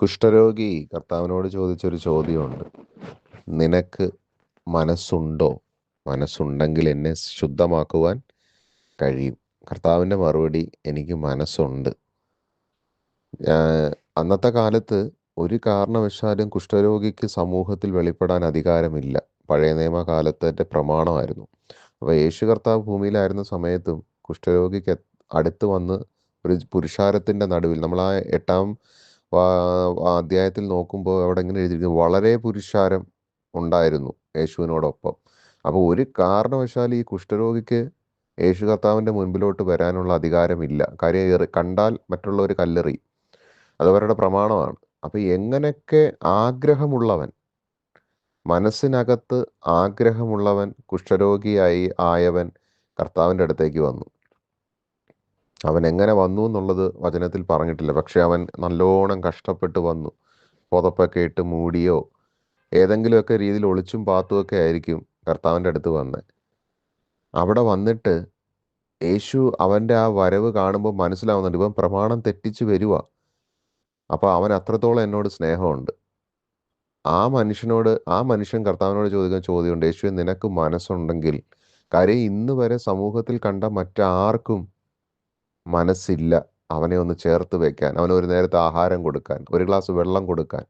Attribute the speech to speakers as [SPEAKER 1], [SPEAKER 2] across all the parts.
[SPEAKER 1] കുഷ്ഠരോഗി കർത്താവിനോട് ചോദിച്ചൊരു ചോദ്യമുണ്ട്. നിനക്ക് മനസ്സുണ്ടോ? മനസ്സുണ്ടെങ്കിൽ എന്നെ ശുദ്ധമാക്കുവാൻ കഴിയും. കർത്താവിന്റെ മറുപടി എനിക്ക് മനസ്സുണ്ട്. അന്നത്തെ കാലത്ത് ഒരു കാരണവശാലും കുഷ്ഠരോഗിക്ക് സമൂഹത്തിൽ വെളിപ്പെടാൻ അധികാരമില്ല. പഴയ നിയമ കാലത്തിന്റെ പ്രമാണമായിരുന്നു. അപ്പോൾ യേശു കർത്താവ് ഭൂമിയിലായിരുന്ന സമയത്തും കുഷ്ഠരോഗിക്ക് അടുത്ത് വന്ന് ഒരു പുരുഷാരത്തിന്റെ നടുവിൽ നമ്മൾ ആ എട്ടാം അധ്യായത്തിൽ നോക്കുമ്പോൾ അവിടെ ഇങ്ങനെ എഴുതിയിരിക്കുന്നു? വളരെ പുരുഷാരം ഉണ്ടായിരുന്നു യേശുവിനോടൊപ്പം. അപ്പോൾ ഒരു കാരണവശാൽ ഈ കുഷ്ഠരോഗിക്ക് യേശു കർത്താവിന്റെ മുൻപിലോട്ട് വരാനുള്ള അധികാരമില്ല. കാര്യം കണ്ടാൽ മറ്റുള്ളവർ കല്ലെറി അതവരുടെ പ്രമാണമാണ്. അപ്പോൾ എങ്ങനെയൊക്കെ ആഗ്രഹമുള്ളവൻ മനസ്സിനകത്ത് ആഗ്രഹമുള്ളവൻ കുഷ്ഠരോഗിയായി ആയവൻ കർത്താവിന്റെ അടുത്തേക്ക് വന്നു? അവൻ എങ്ങനെ വന്നു എന്നുള്ളത് വചനത്തിൽ പറഞ്ഞിട്ടില്ല. പക്ഷെ അവൻ നല്ലോണം കഷ്ടപ്പെട്ട് വന്നു. പുതപ്പൊക്കെ ഇട്ട് മൂടിയോ ഏതെങ്കിലുമൊക്കെ രീതിയിൽ ഒളിച്ചും പാത്തുമൊക്കെ ആയിരിക്കും കർത്താവിന്റെ അടുത്ത് വന്നത് അവിടെ വന്നിട്ട് യേശു അവന്റെ ആ വരവ് കാണുമ്പോൾ മനസ്സിലാവുന്നുണ്ട് ഇവൻ പ്രമാണം തെറ്റിച്ച് വരുക അപ്പോൾ അവൻ അത്രത്തോളം എന്നോട് സ്നേഹമുണ്ട്. ആ മനുഷ്യനോട് ആ മനുഷ്യൻ കർത്താവിനോട് ചോദിക്കുന്ന ചോദ്യമുണ്ട് യേശു നിനക്ക് മനസ്സുണ്ടെങ്കിൽ കാര്യം ഇന്ന് വരെ സമൂഹത്തിൽ കണ്ട മറ്റാർക്കും മനസ്സില്ല അവനെ ഒന്ന് ചേർത്ത് വെക്കാൻ അവന് ഒരു നേരത്തെ ആഹാരം കൊടുക്കാൻ ഒരു ഗ്ലാസ് വെള്ളം കൊടുക്കാൻ.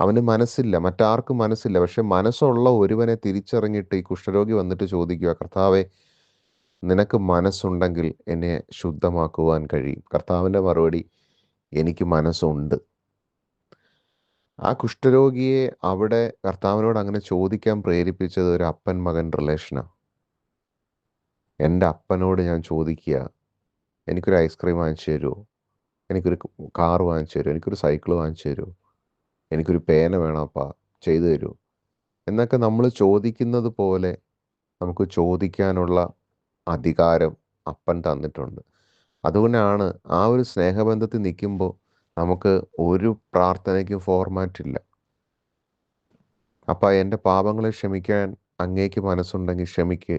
[SPEAKER 1] അവന് മനസ്സില്ല മറ്റാർക്കും മനസ്സില്ല. പക്ഷെ മനസ്സുള്ള ഒരുവനെ തിരിച്ചറിഞ്ഞിട്ട് ഈ കുഷ്ഠരോഗി വന്നിട്ട് ചോദിക്കുക കർത്താവെ നിനക്ക് മനസ്സുണ്ടെങ്കിൽ എന്നെ ശുദ്ധമാക്കുവാൻ കഴിയും. കർത്താവിന്റെ മറുപടി എനിക്ക് മനസ്സുണ്ട്. ആ കുഷ്ഠരോഗിയെ അവിടെ കർത്താവിനോട് അങ്ങനെ ചോദിക്കാൻ പ്രേരിപ്പിച്ചത് ഒരു അപ്പൻ മകൻ റിലേഷനാണ് എന്റെ അപ്പനോട് ഞാൻ ചോദിക്കുക എനിക്കൊരു ഐസ്ക്രീം വാങ്ങിച്ചു തരുമോ എനിക്കൊരു കാർ വാങ്ങിച്ചു തരുമോ എനിക്കൊരു സൈക്കിൾ വാങ്ങിച്ചു തരുമോ എനിക്കൊരു പേന വേണപ്പാ ചെയ്തു തരുമോ എന്നൊക്കെ നമ്മൾ ചോദിക്കുന്നത് പോലെ നമുക്ക് ചോദിക്കാനുള്ള അധികാരം അപ്പൻ തന്നിട്ടുണ്ട്. അതുകൊണ്ടാണ് ആ ഒരു സ്നേഹബന്ധത്തിൽ നിൽക്കുമ്പോൾ നമുക്ക് ഒരു പ്രാർത്ഥനയ്ക്കും ഫോർമാറ്റ് ഇല്ല. അപ്പം എന്റെ പാപങ്ങളെ ക്ഷമിക്കാൻ അങ്ങേക്ക് മനസ്സുണ്ടെങ്കിൽ ക്ഷമിക്ക്.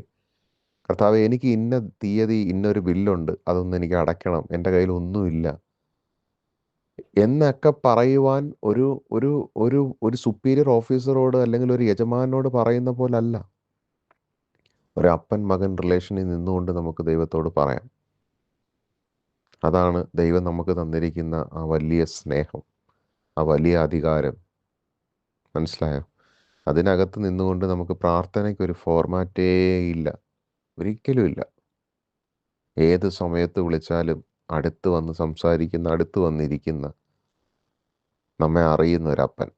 [SPEAKER 1] കർത്താവ് എനിക്ക് ഇന്ന തീയതി ഇന്നൊരു ബില്ലുണ്ട്. അതൊന്നും എനിക്ക് അടയ്ക്കണം. എന്റെ കയ്യിൽ ഒന്നുമില്ല. എന്നൊക്കെ പറയുവാൻ ഒരു ഒരു ഒരു ഒരു സുപ്പീരിയർ ഓഫീസറോട് അല്ലെങ്കിൽ ഒരു യജമാനോട് പറയുന്ന പോലല്ല. ഒരു അപ്പൻ മകൻ റിലേഷനിൽ നിന്നുകൊണ്ട് നമുക്ക് ദൈവത്തോട് പറയാം. അതാണ് ദൈവം നമുക്ക് തന്നിരിക്കുന്ന ആ വലിയ സ്നേഹം ആ വലിയ അധികാരം. മനസ്സിലായോ? അതിനകത്ത് നിന്നുകൊണ്ട് നമുക്ക് പ്രാർത്ഥനയ്ക്ക് ഒരു ഫോർമാറ്റേ ഇല്ല. ഒരിക്കലുമില്ല ഏത് സമയത്ത് വിളിച്ചാലും അടുത്ത് വന്ന് സംസാരിക്കുന്ന അടുത്ത് വന്നിരിക്കുന്ന നമ്മെ അറിയുന്ന ഒരപ്പൻ.